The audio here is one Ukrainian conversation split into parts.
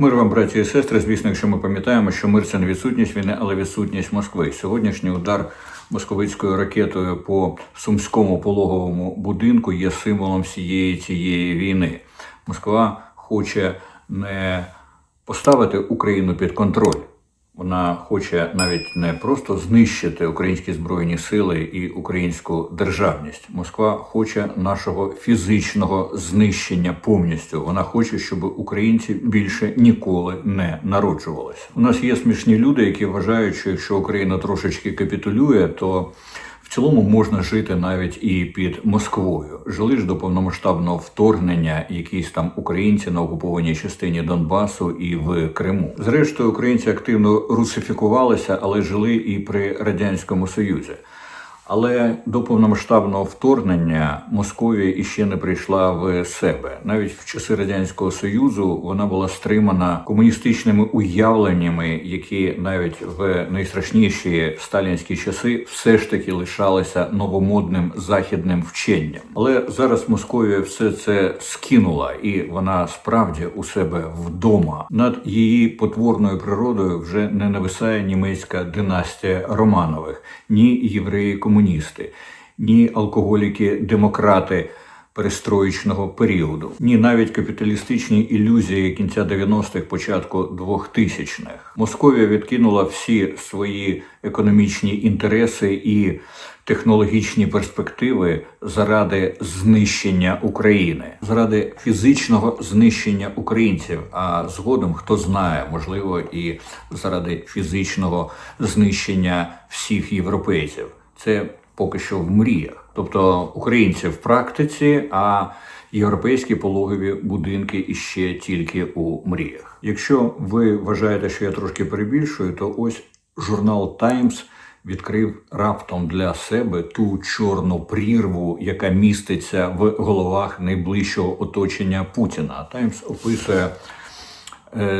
Мир вам, браті і сестри. Звісно, якщо ми пам'ятаємо, що мир це не відсутність війни, але відсутність Москви. Сьогоднішній удар московицькою ракетою по сумському пологовому будинку є символом всієї цієї війни. Москва хоче не поставити Україну під контроль. Вона хоче навіть не просто знищити українські збройні сили і українську державність. Москва хоче нашого фізичного знищення повністю. Вона хоче, щоб українці більше ніколи не народжувалися. У нас є смішні люди, які вважають, що якщо Україна трошечки капітулює, то цілому можна жити навіть і під Москвою. Жили ж до повномасштабного вторгнення якісь там українці на окупованій частині Донбасу і в Криму. Зрештою, українці активно русифікувалися, але жили і при радянському союзі. Але до повномасштабного вторгнення Московія іще не прийшла в себе. Навіть в часи радянського союзу вона була стримана комуністичними уявленнями, які навіть в найстрашніші сталінські часи все ж таки лишалися новомодним західним вченням. Але зараз Московія все це скинула, і вона справді у себе вдома. Над її потворною природою вже не нависає німецька династія Романових, ні євреї комуністи, ні алкоголіки-демократи перестроєчного періоду, ні навіть капіталістичні ілюзії кінця 90-х, початку 2000-х. Московія відкинула всі свої економічні інтереси і технологічні перспективи заради знищення України, заради фізичного знищення українців. А згодом хто знає, можливо, і заради фізичного знищення всіх європейців. Це поки що в мріях. Тобто українці в практиці, а європейські пологові будинки іще тільки у мріях. Якщо ви вважаєте, що я трошки перебільшую, то ось журнал Times відкрив раптом для себе ту чорну прірву, яка міститься в головах найближчого оточення Путіна. Таймс описує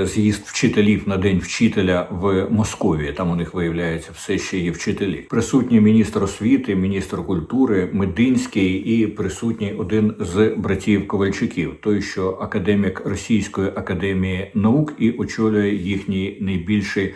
з'їзд вчителів на день вчителя в Московії. Там у них виявляється все ще є вчителі. Присутній міністр освіти, міністр культури, Мединський і присутній один з братів Ковальчуків, той, що академік Російської академії наук і очолює їхній найбільший.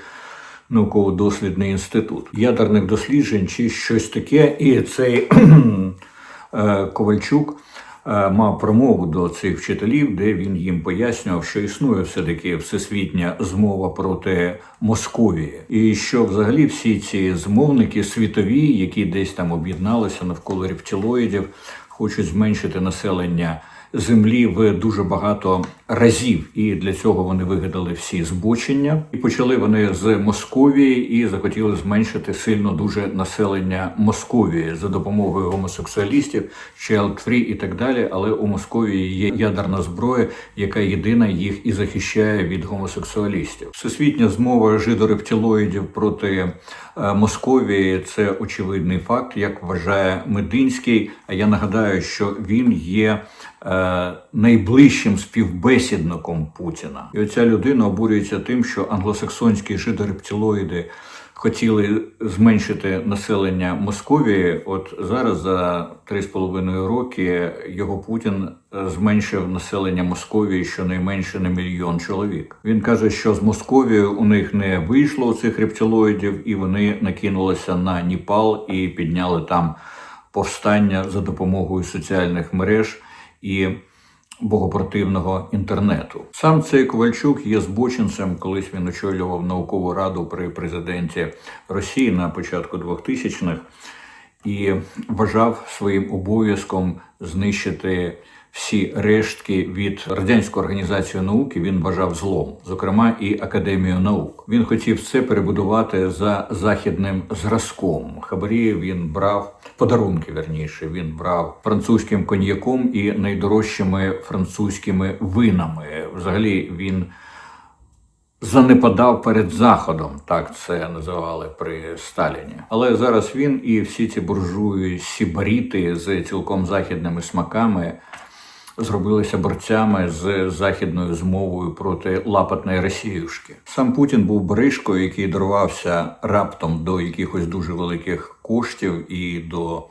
Науково-дослідний інститут ядерних досліджень чи щось таке, і цей е, Ковальчук е, мав промову до цих вчителів, де він їм пояснював, що існує все-таки всесвітня змова проти Московії, і що взагалі всі ці змовники світові, які десь там об'єдналися навколо рептилоїдів, хочуть зменшити населення. Землі в дуже багато разів, і для цього вони вигадали всі збочення. І почали вони з Московії і захотіли зменшити сильно дуже населення Московії за допомогою гомосексуалістів, child free і так далі. Але у Московії є ядерна зброя, яка єдина їх і захищає від гомосексуалістів. Всесвітня змова жидорептилоїдів проти е, Московії це очевидний факт, як вважає Мединський. А я нагадаю, що він є е, найближчим співбесідником Путіна. І оця людина обурюється тим, що англосаксонські жидорептилоїди хотіли зменшити населення Московії. От зараз за 3,5 роки його Путін е, зменшив населення Московії щонайменше на мільйон чоловік. Він каже, що з Московією у них не вийшло цих рептилоїдів, і вони накинулися на Ніпал і підняли там повстання за допомогою соціальних мереж і богопротивного інтернету. Сам цей Ковальчук є збочинцем. Колись він очолював наукову раду при президенті Росії на початку 2000-х і вважав своїм обов'язком знищити всі рештки від радянської організації науки. Він вважав злом, зокрема і академію наук. Він хотів це перебудувати за західним зразком. Хабарі він брав подарунки. Верніше він брав французьким коньяком і найдорожчими французькими винами. Взагалі він занепадав перед заходом, так це називали при Сталіні. Але зараз він і всі ці буржуї сібаріти з цілком західними смаками зробилися борцями з західною змовою проти лапотної Росіюшки. Сам Путін був бришкою, який дорвався раптом до якихось дуже великих коштів і до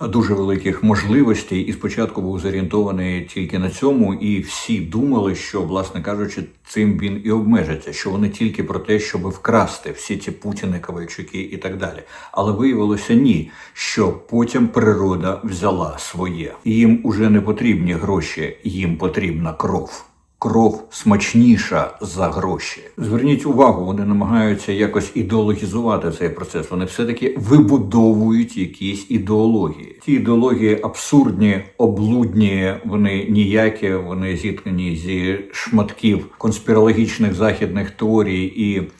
дуже великих можливостей, і спочатку був зорієнтований тільки на цьому, і всі думали, що, власне кажучи, цим він і обмежиться, що вони тільки про те, щоб вкрасти всі ці Путіни, Ковальчуки і так далі. Але виявилося ні, що потім природа взяла своє. Їм уже не потрібні гроші, їм потрібна кров. Кров смачніша за гроші. Зверніть увагу, вони намагаються якось ідеологізувати цей процес. Вони все-таки вибудовують якісь ідеології. Ті ідеології абсурдні, облудні, вони ніякі, вони зіткнені зі шматків конспірологічних західних теорій і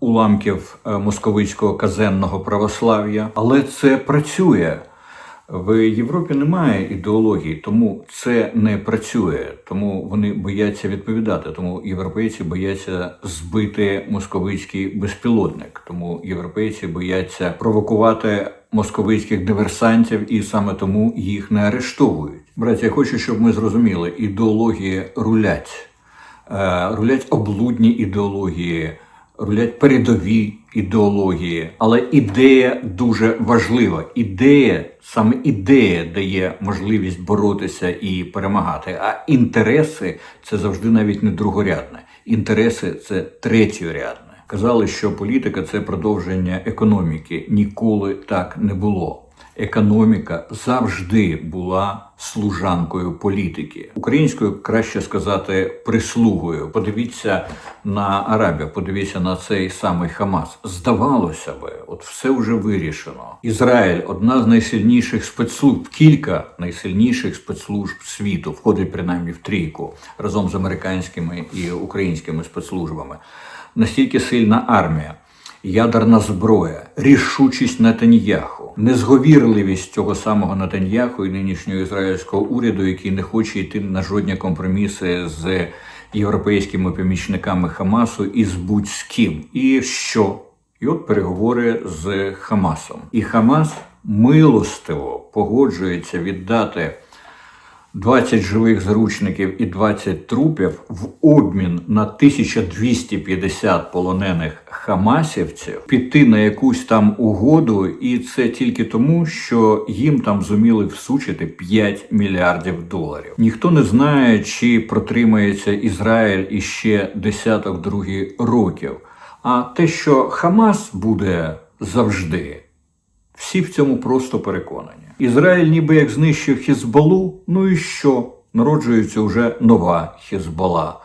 уламків е, московицького казенного православ'я. Але це працює. В Європі немає ідеології, тому це не працює. Тому вони бояться відповідати. Тому європейці бояться збити московицький безпілотник. Тому європейці бояться провокувати московицьких диверсантів, і саме тому їх не арештовують. Браті, я хочу, щоб ми зрозуміли, ідеології рулять, Е, рулять облудні ідеології рулять передові ідеології, але ідея дуже важлива. Ідея, саме ідея дає можливість боротися і перемагати. А інтереси це завжди навіть не другорядне. Інтереси це третьорядне. Казали, що політика це продовження економіки. Ніколи так не було. Економіка завжди була служанкою політики. Українською краще сказати прислугою. Подивіться на Арабію, подивіться на цей самий Хамас. Здавалося би, от все вже вирішено. Ізраїль одна з найсильніших спецслужб, кілька найсильніших спецслужб світу, входить принаймні в трійку разом з американськими і українськими спецслужбами. Настільки сильна армія ядерна зброя, рішучість Нетаньяху, незговірливість цього самого Нетаньяху і нинішнього ізраїльського уряду, який не хоче йти на жодні компроміси з європейськими помічниками Хамасу і з будь-з ким. І що? І от переговори з Хамасом. І Хамас милостиво погоджується віддати 20 живих заручників і 20 трупів в обмін на 1250 полонених хамасівців піти на якусь там угоду, і це тільки тому, що їм там зуміли всучити 5 мільярдів доларів. Ніхто не знає, чи протримається Ізраїль іще десяток другий років. А те, що Хамас буде завжди. Всі в цьому просто переконані. Ізраїль ніби як знищив Хізбалу, ну і що? Народжується вже нова Хізбала.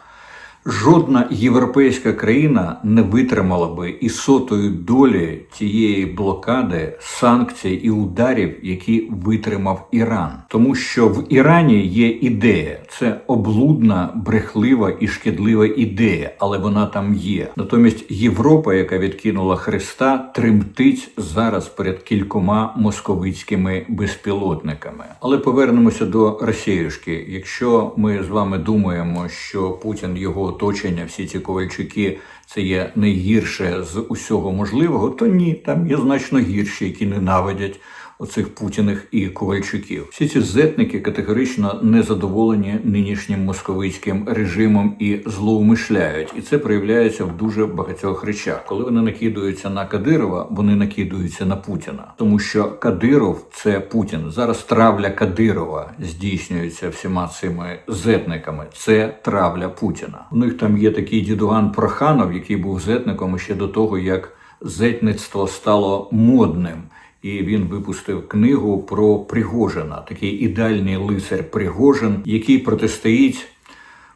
Жодна європейська країна не витримала би і сотої долі тієї блокади, санкцій і ударів, які витримав Іран. Тому що в Ірані є ідея, це облудна, брехлива і шкідлива ідея, але вона там є. Натомість Європа, яка відкинула Христа, тремтить зараз перед кількома московицькими безпілотниками. Але повернемося до Росіюшки. Якщо ми з вами думаємо, що Путін його оточення, всі ці ковальчуки, це є найгірше з усього можливого, то ні, там є значно гірші, які ненавидять оцих путіних і ковальчуків. Всі ці зетники категорично не задоволені нинішнім московицьким режимом і злоумишляють, і це проявляється в дуже багатьох речах. Коли вони накидуються на Кадирова, вони накидуються на Путіна, тому що Кадиров це Путін. Зараз травля Кадирова здійснюється всіма цими зетниками. Це травля Путіна. У них там є такий дідуган Проханов, який був зетником ще до того, як зетництво стало модним. І він випустив книгу про Пригожина, такий ідеальний лицар Пригожин, який протистоїть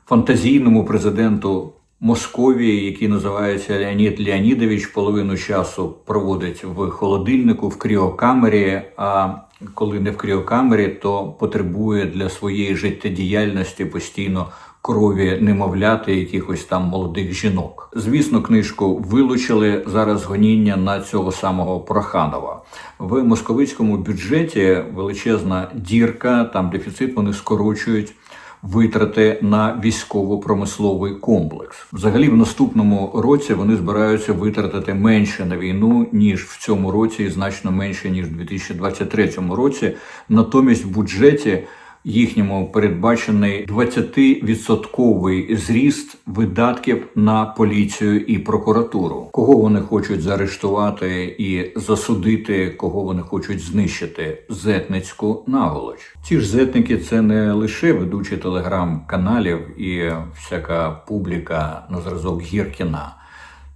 фантазійному президенту Московії, який називається Леонід Леонідович, половину часу проводить в холодильнику в кріокамері. А коли не в кріокамері, то потребує для своєї життєдіяльності постійно крові немовляти якихось там молодих жінок. Звісно, книжку вилучили зараз гоніння на цього самого Проханова. В московицькому бюджеті величезна дірка, там дефіцит вони скорочують. Витрати на військово-промисловий комплекс. Взагалі, в наступному році вони збираються витратити менше на війну ніж в цьому році, і значно менше ніж в 2023 році. Натомість в бюджеті їхньому передбачений 20% зріст видатків на поліцію і прокуратуру. Кого вони хочуть заарештувати і засудити, кого вони хочуть знищити зетницьку наголоч. Ці ж зетники це не лише ведучі телеграм-каналів і всяка публіка на зразок Гіркіна.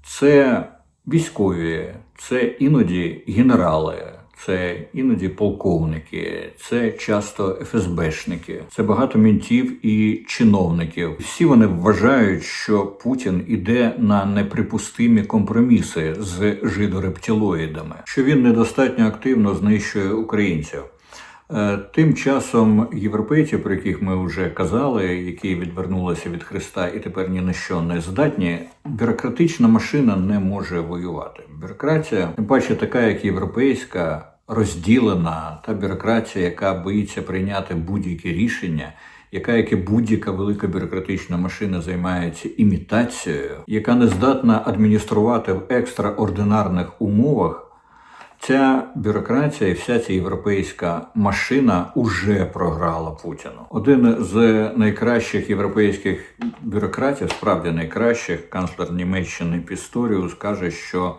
Це військові, це іноді генерали, це іноді полковники, це часто ФСБшники, це багато мінтів і чиновників. Всі вони вважають, що Путін іде на неприпустимі компроміси з жидорептилоїдами, що він недостатньо активно знищує українців. Е, Тим часом європейці, про яких ми вже казали, які відвернулися від Христа і тепер ні на що не здатні, бюрократична машина не може воювати. Бюрократія, тим паче така, як європейська, розділена, та бюрократія, яка боїться прийняти будь-які рішення. Яка як і будь-яка велика бюрократична машина займається імітацією, яка не здатна адмініструвати в екстраординарних умовах, Ця бюрократія і вся ця європейська машина уже програла Путіну. Один з найкращих європейських бюрократів, справді найкращих, канцлер Німеччини Пісторіус, каже, що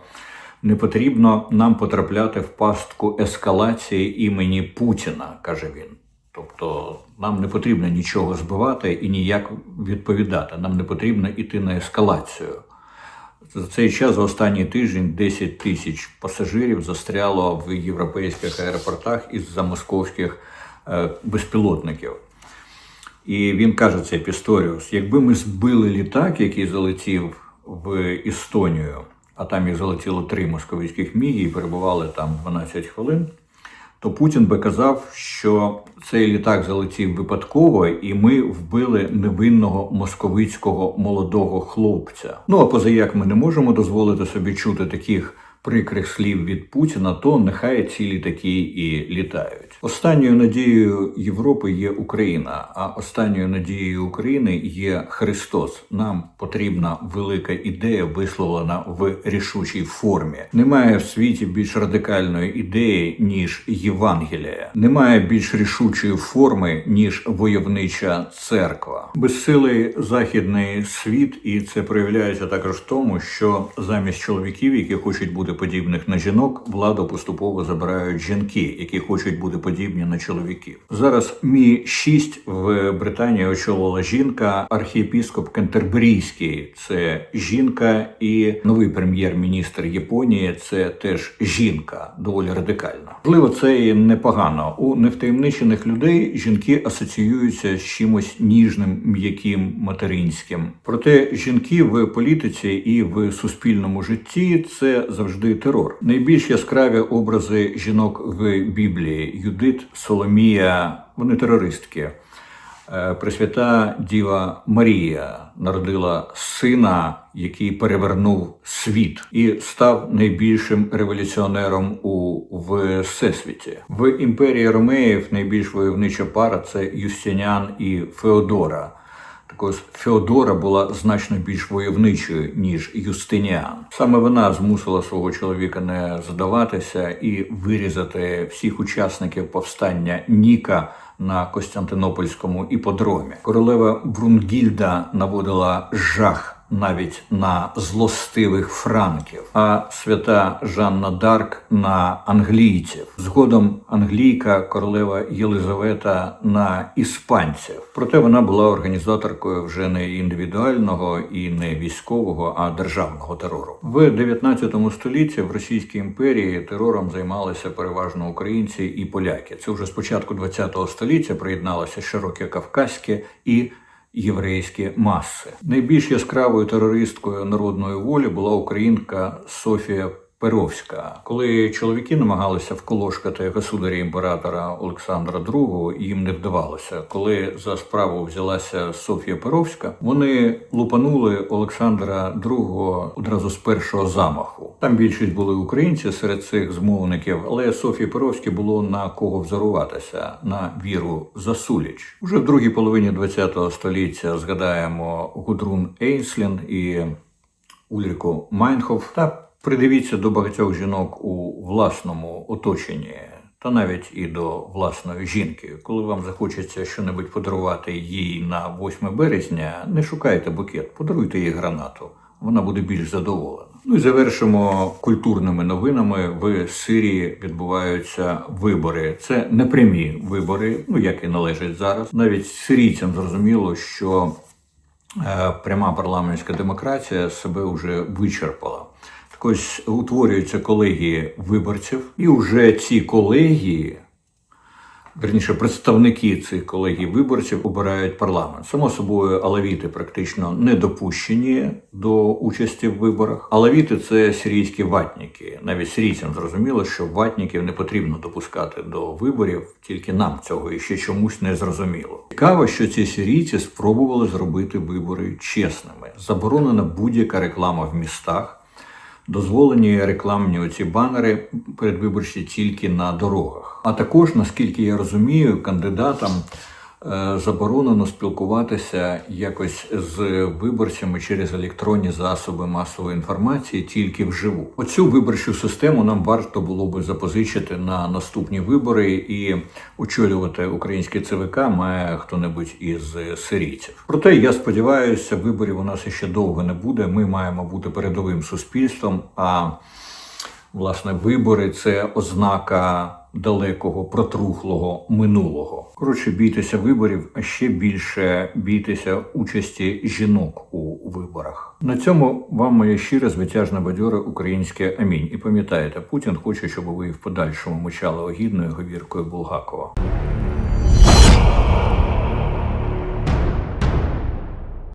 не потрібно нам потрапляти в пастку ескалації імені Путіна, каже він. Тобто нам не потрібно нічого збивати і ніяк відповідати. Нам не потрібно йти на ескалацію. За цей час за останній тиждень 10 тисяч пасажирів застряло в європейських аеропортах із-за московських е, безпілотників. І він каже цей Пісторіус: якби ми збили літак, який залетів в Естонію, а там їх залетіло три московських міги і перебували там 12 хвилин, то Путін би казав, що цей літак залетів випадково, і ми вбили невинного московицького молодого хлопця. Ну а позаяк ми не можемо дозволити собі чути таких прикрих слів від Путіна, то нехай ці літаки і літають. Останньою надією Європи є Україна, а останньою надією України є Христос. Нам потрібна велика ідея, висловлена в рішучій формі. Немає в світі більш радикальної ідеї ніж Євангелія. Немає більш рішучої форми ніж войовнича церква. Безсилий західний світ, і це проявляється також в тому, що замість чоловіків, які хочуть бути подібних на жінок, владу поступово забирають жінки, які хочуть бути подібні на чоловіків. Зараз мі 6 в Британії очолила жінка, архієпіскоп Кентерберійський. Це жінка, і новий прем'єр-міністр Японії це теж жінка, доволі радикальна. Можливо, це і непогано. У невтаємничених людей жінки асоціюються з чимось ніжним, м'яким, материнським. Проте жінки в політиці і в суспільному житті це завжди терор. Найбільш яскраві образи жінок в Біблії Юдит, Соломія, вони терористки. Е, Пресвята Діва Марія народила сина, який перевернув світ і став найбільшим революціонером у всесвіті. В імперії Ромеїв найбільш войовнича пара це Юстиніан і Феодора. Так ось Феодора була значно більш войовничою ніж Юстиніан. Саме вона змусила свого чоловіка не здаватися і вирізати всіх учасників повстання Ніка на Костянтинопольському іподромі. Королева Брунгільда наводила жах навіть на злостивих франків, а свята Жанна Дарк на англійців. Згодом англійка королева Єлизавета на іспанців. Проте вона була організаторкою вже не індивідуального і не військового, а державного терору. В 19 столітті в Російській імперії терором займалися переважно українці і поляки. Це вже з початку 20 століття приєдналося широке кавказьке і єврейські маси. Найбільш яскравою терористкою народної волі була українка Софія Перовська. Коли чоловіки намагалися вколошкати государя імператора Олександра II, їм не вдавалося. Коли за справу взялася Софія Перовська, вони лупанули Олександра II одразу з першого замаху. Там більшість були українці серед цих змовників, але Софії Перовській було на кого взоруватися на віру Засуліч. Уже в другій половині ХХ століття згадаємо Гудрун Ейнслін і Ульрику Майнхоф та Придивіться до багатьох жінок у власному оточенні. та навіть і до власної жінки. Коли вам захочеться щонебудь подарувати їй на 8 березня, не шукайте букет, подаруйте їй гранату. Вона буде більш задоволена. Ну і завершимо культурними новинами. В Сирії відбуваються вибори. Це не прямі вибори, ну як і належить зараз. Навіть сирійцям зрозуміло, що е, пряма парламентська демократія себе вже вичерпала. Ось утворюються колегії виборців, і вже ці колегії, верніше, представники цих колегій виборців обирають парламент. Само собою, алавіти практично не допущені до участі в виборах. Алавіти це сирійські ватніки. Навіть сирійцям зрозуміло, що ватніків не потрібно допускати до виборів, тільки нам цього іще чомусь не зрозуміло. Цікаво, що ці сирійці спробували зробити вибори чесними. Заборонена будь-яка реклама в містах. Дозволені рекламні оці банери передвиборчі тільки на дорогах. А також, наскільки я розумію, кандидатам заборонено спілкуватися якось з виборцями через електронні засоби масової інформації тільки вживу. Оцю виборчу систему нам варто було би запозичити на наступні вибори і очолювати українське ЦВК має хто-небудь із сирійців. Проте я сподіваюся, виборів у нас ще довго не буде. Ми маємо бути передовим суспільством. А власне вибори це ознака далекого протрухлого минулого. Коротше, бійтеся виборів, а ще більше бійтеся участі жінок у виборах. На цьому вам моє щире звитяжне бадьоре українське амінь. І пам'ятаєте, Путін хоче, щоб ви в подальшому мочали огідною говіркою Булгакова.